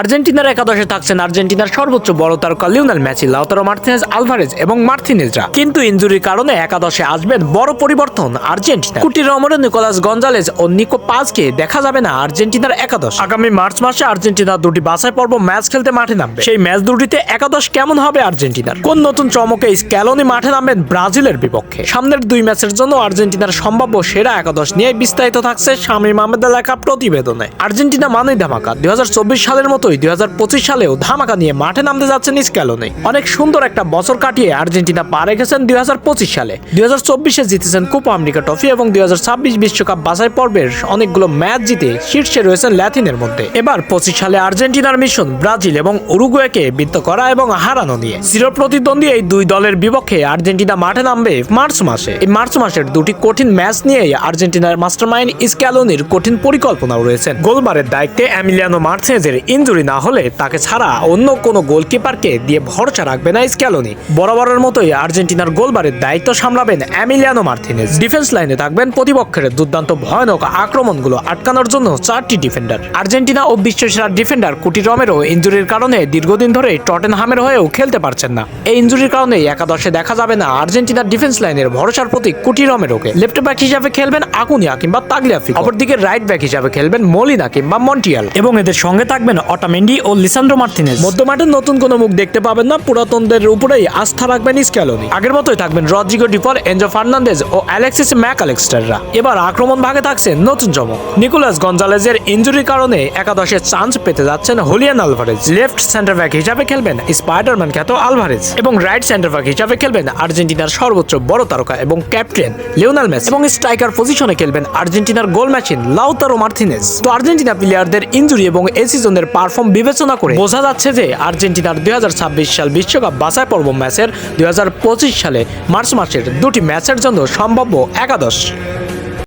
আর্জেন্টিনার একাদশে থাকছেন আর্জেন্টিনার সর্বোচ্চ বড় তারকা Lionel Messi, Lautaro Martinez Alvarez এবং মার্টিনেজরা কিন্তু ইনজুরির কারণে একাদশে আসবেন বড় পরিবর্তন Argentina. Cuti Romero Nicolas Gonzalez ও নিকো পাজকে দেখা যাবে না আর্জেন্টিনার একাদশ। আগামী মার্চ মাসে আর্জেন্টিনা দুটি বাছাই পর্ব ম্যাচ খেলতে মাঠে নামবে। সেই ম্যাচ দুটিতে একাদশ কেমন হবে আর্জেন্টিনার? কোন নতুন চমকে স্ক্যালোনি মাঠে নামবেন ব্রাজিলের বিপক্ষে? সামনের দুই ম্যাচের জন্য আর্জেন্টিনার সম্ভাব্য সেরা একাদশ নিয়ে বিস্তারিত থাকছে শামীম আহমেদের লেখা প্রতিবেদনে। আর্জেন্টিনা মানেই ধামাকা। দুই হাজার চব্বিশ সালের মতোই দুই সালেও ধামাকা নিয়ে মাঠে নামতে যাচ্ছেন স্ক্যালোনি। অনেক সুন্দর একটা বছর কাটিয়ে আর্জেন্টিনা পা রেখেছেন দুই সালে। দুই হাজার জিতেছেন কোপা আমেরিকা ট্রফি এবং দুই বিশ্বকাপ বাছাই পর্বের অনেকগুলো ম্যাচ জিতে শীর্ষে রয়েছেন ল্যাথিনের মধ্যে। এবার পঁচিশ সালে আর্জেন্টিনার মিশন, ব্রাজিল এবং উরুগুয়েকে বিত্ত করা এবং হারানো নিয়ে। চির প্রতিদ্বন্দ্বী এই দুই দলের বিপক্ষে আর্জেন্টিনা মাঠে নামবে মার্চ মাসে। এই মার্চ মাসের দুটি কঠিন ম্যাচ নিয়েই আর্জেন্টিনার মাস্টারমাইন্ড স্ক্যালোনির কঠিন পরিকল্পনাও রয়েছে। গোলবারের দায়িত্বে অ্যামিলিয়ানো এমিলিয়ানো মার্টিনেজের ইনজুরি না হলে তাকে ছাড়া অন্য কোনো গোলকিপারকে দিয়ে ভরসা রাখবে না স্ক্যালোনি। বরাবরের মতোই আর্জেন্টিনার গোলবারের দায়িত্ব সামলাবেন এমিলিয়ানো মার্টিনেজ। ডিফেন্স লাইনে থাকবেন প্রতিপক্ষের দুর্দান্ত ভয়ানক আক্রমণগুলো আটকানোর জন্য চারটি ডিফেন্ডার। আর্জেন্টিনা ও বিশ্বসেরা ডিফেন্ডার কুটি রমেরও ইঞ্জুরির কারণে দীর্ঘদিন ধরে টটেনহামের হয়েও খেলতে পারছেন না। এই ইঞ্জুরির কারণে একাদশে দেখা যাবে না আর্জেন্টিনার ডিফেন্স লাইনের ভরসার প্রতি কুটি রমেরোকে। লেফট ব্যাক হিসাবে খেলবেন আকুনিয়া কিংবা তাগলিয়াফি অপরদিকে রাইট ব্যাক হিসাবে খেলবেন মলিনা কিংবা মন্টিয়াল। এবং এদের সঙ্গে থাকবেন অটামেন্ডি ও লিসান্ড্রো মার্টিনেজ মধ্যমাঠে নতুন কোনো মুখ দেখতে পাবেন না, পুরাতনদের উপরেই আস্থা রাখবেন স্ক্যালোনি আগের মতোই থাকবেন Rodrigo De Paul Enzo Fernandez ও অ্যালেক্সিস ম্যাক আলেক্সটাররা এবার আক্রমণ ভাগে থাকছে নতুন চমক। নিকোলাস গঞ্জালেজের ইনজুরির কারণে একাদশের চান্স পেতে যাচ্ছেন Julian Alvarez. Left centre back হিসাবে খেলবেন স্পাইডারম্যান খ্যাত আলভারেজ এবং রাইট সেন্টার ব্যাক হিসাবে খেলবেন আর্জেন্টিনার সর্বোচ্চ বড় তারকা এবং ক্যাপ্টেন লিওনাল মেসি। এবং স্ট্রাইকার পজিশনে খেলবেন আর্জেন্টিনার গোল মেশিন লাউতারো মার্টিনেজ তো আর্জেন্টিনা প্লেয়ারদের ইঞ্জুরি এবং এই সিজনের পারফর্ম বিবেচনা করে বোঝা যাচ্ছে যে আর্জেন্টিনার দুই হাজার ছাব্বিশ সাল বিশ্বকাপ বাছাই পর্ব ম্যাচের দুই হাজার পঁচিশ সালে মার্চ মাসের দুটি ম্যাচের জন্য সম্ভাব্য একাদশ।